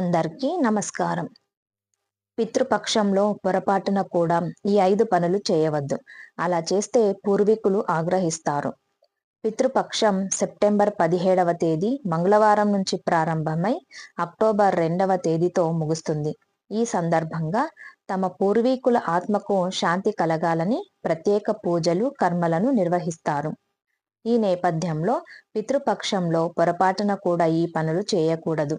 అందరికీ నమస్కారం. పితృపక్షంలో పొరపాటున కూడా ఈ ఐదు పనులు చేయవద్దు. అలా చేస్తే పూర్వీకులు ఆగ్రహిస్తారు. పితృపక్షం సెప్టెంబర్ పదిహేడవ తేదీ మంగళవారం నుంచి ప్రారంభమై అక్టోబర్ రెండవ తేదీతో ముగుస్తుంది. ఈ సందర్భంగా తమ పూర్వీకుల ఆత్మకు శాంతి కలగాలని ప్రత్యేక పూజలు కర్మలను నిర్వహిస్తారు. ఈ నేపథ్యంలో పితృపక్షంలో పొరపాటున కూడా ఈ పనులు చేయకూడదు.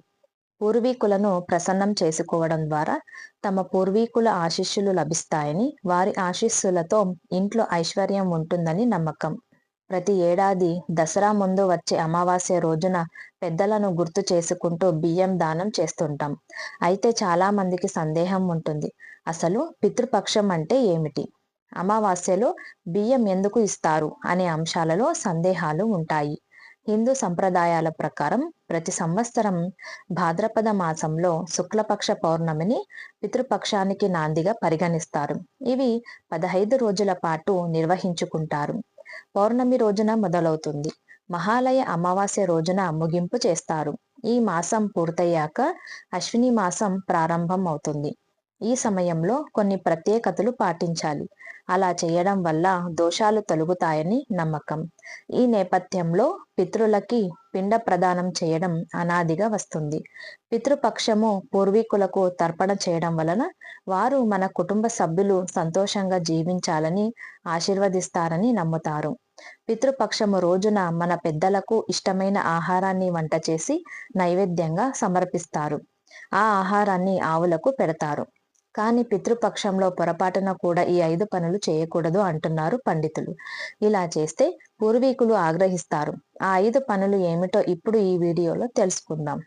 పూర్వీకులను ప్రసన్నం చేసుకోవడం ద్వారా తమ పూర్వీకుల ఆశీస్సులు లభిస్తాయని వారి ఆశీస్సులతో ఇంట్లో ఐశ్వర్యం ఉంటుందని నమ్మకం. ప్రతి ఏడాది దసరా ముందు వచ్చే అమావాస్య రోజున పెద్దలను గుర్తు చేసుకుంటూ బియ్యం దానం చేస్తుంటాం. అయితే చాలా మందికి సందేహం ఉంటుంది. అసలు పితృపక్షం అంటే ఏమిటి? అమావాస్యలో బియ్యం ఎందుకు ఇస్తారు? అనే అంశాలలో సందేహాలు ఉంటాయి. హిందూ సంప్రదాయాల ప్రకారం ప్రతి సంవత్సరం భాద్రపద మాసంలో శుక్లపక్ష పౌర్ణమిని పితృపక్షానికి నాందిగా పరిగణిస్తారు. ఇవి పదహైదు రోజుల పాటు నిర్వహించుకుంటారు. పౌర్ణమి రోజున మొదలవుతుంది. మహాలయ అమావాస్య రోజున ముగింపు చేస్తారు. ఈ మాసం పూర్తయ్యాక అశ్విని మాసం ప్రారంభం అవుతుంది ఈ సమయంలో కొన్ని ప్రత్యేకతలు పాటించాలి. అలా చేయడం వల్ల దోషాలు తొలుగుతాయని నమ్మకం. ఈ నేపథ్యంలో పితృలకి పిండ ప్రదానం చేయడం అనాదిగా వస్తుంది. పితృపక్షము పూర్వీకులకు తర్పణ చేయడం వలన వారు మన కుటుంబ సభ్యులు సంతోషంగా జీవించాలని ఆశీర్వదిస్తారని నమ్ముతారు. పితృపక్షము రోజున మన పెద్దలకు ఇష్టమైన ఆహారాన్ని వంట చేసి నైవేద్యంగా సమర్పిస్తారు. ఆ ఆహారాన్ని ఆవులకు పెడతారు. కానీ పితృపక్షంలో పొరపాటున కూడా ఈ ఐదు పనులు చేయకూడదు అంటున్నారు పండితులు. ఇలా చేస్తే పూర్వీకులు ఆగ్రహిస్తారు. ఆ ఐదు పనులు ఏమిటో ఇప్పుడు ఈ వీడియోలో తెలుసుకుందాం.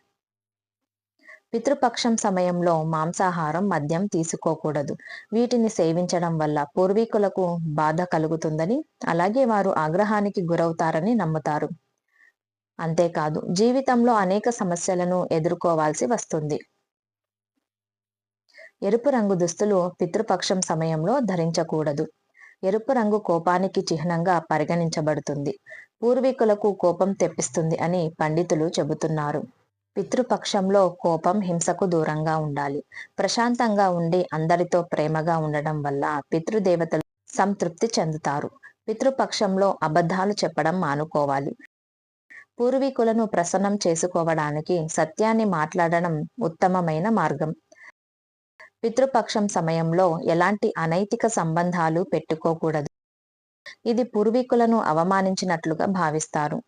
పితృపక్షం సమయంలో మాంసాహారం మద్యం తీసుకోకూడదు. వీటిని సేవించడం వల్ల పూర్వీకులకు బాధ కలుగుతుందని అలాగే వారు ఆగ్రహానికి గురవుతారని నమ్ముతారు. అంతేకాదు జీవితంలో అనేక సమస్యలను ఎదుర్కోవాల్సి వస్తుంది. ఎరుపు రంగు దుస్తులు పితృపక్షం సమయంలో ధరించకూడదు. ఎరుపు రంగు కోపానికి చిహ్నంగా పరిగణించబడుతుంది. పూర్వీకులకు కోపం తెప్పిస్తుంది అని పండితులు చెబుతున్నారు. పితృపక్షంలో కోపం హింసకు దూరంగా ఉండాలి. ప్రశాంతంగా ఉండి అందరితో ప్రేమగా ఉండడం వల్ల పితృదేవతలు సంతృప్తి చెందుతారు. పితృపక్షంలో అబద్ధాలు చెప్పడం మానుకోవాలి. పూర్వీకులను ప్రసన్నం చేసుకోవడానికి సత్యాన్ని మాట్లాడడం ఉత్తమమైన మార్గం. పితృపక్షం సమయంలో ఎలాంటి అనైతిక సంబంధాలు పెట్టుకోకూడదు. ఇది పూర్వీకులను అవమానించినట్లుగా భావిస్తారు.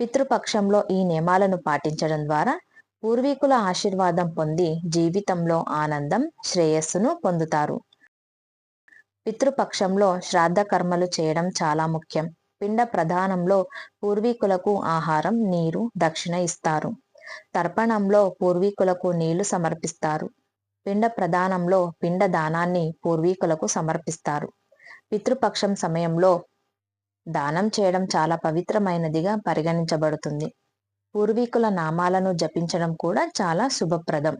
పితృపక్షంలో ఈ నియమాలను పాటించడం ద్వారా పూర్వీకుల ఆశీర్వాదం పొంది జీవితంలో ఆనందం శ్రేయస్సును పొందుతారు. పితృపక్షంలో శ్రాద్ధ కర్మలు చేయడం చాలా ముఖ్యం. పిండ ప్రధానంలో పూర్వీకులకు ఆహారం నీరు దక్షిణ ఇస్తారు. తర్పణంలో పూర్వీకులకు నీళ్ళు సమర్పిస్తారు. పిండ ప్రదానంలో పిండ దానాన్ని పూర్వీకులకు సమర్పిస్తారు. పితృపక్షం సమయంలో దానం చేయడం చాలా పవిత్రమైనదిగా పరిగణించబడుతుంది. పూర్వీకుల నామాలను జపించడం కూడా చాలా శుభప్రదం.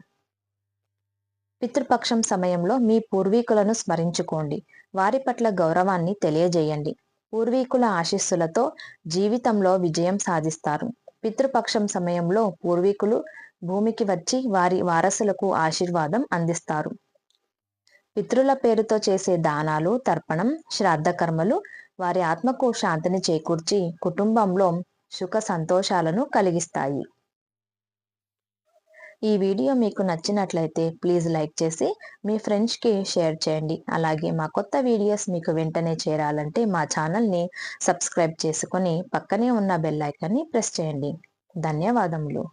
పితృపక్షం సమయంలో మీ పూర్వీకులను స్మరించుకోండి. వారి పట్ల గౌరవాన్ని తెలియజేయండి. పూర్వీకుల ఆశీస్సులతో జీవితంలో విజయం సాధిస్తారు. పితృపక్షం సమయంలో పూర్వీకులు భూమికి వచ్చి వారి వారసులకు ఆశీర్వాదం అందిస్తారు. పితృల పేరుతో చేసే దానాలు తర్పణం శ్రాద్ధ కర్మలు వారి ఆత్మకు శాంతిని చేకూర్చి కుటుంబంలో సుఖ సంతోషాలను కలిగిస్తాయి. ఈ వీడియో మీకు నచ్చినట్లయితే ప్లీజ్ లైక్ చేసి మీ ఫ్రెండ్స్కి షేర్ చేయండి. అలాగే మా కొత్త వీడియోస్ మీకు వెంటనే చేరాలంటే మా ఛానల్ని సబ్స్క్రైబ్ చేసుకొని పక్కనే ఉన్న బెల్ ఐకాన్ని ప్రెస్ చేయండి. ధన్యవాదములు.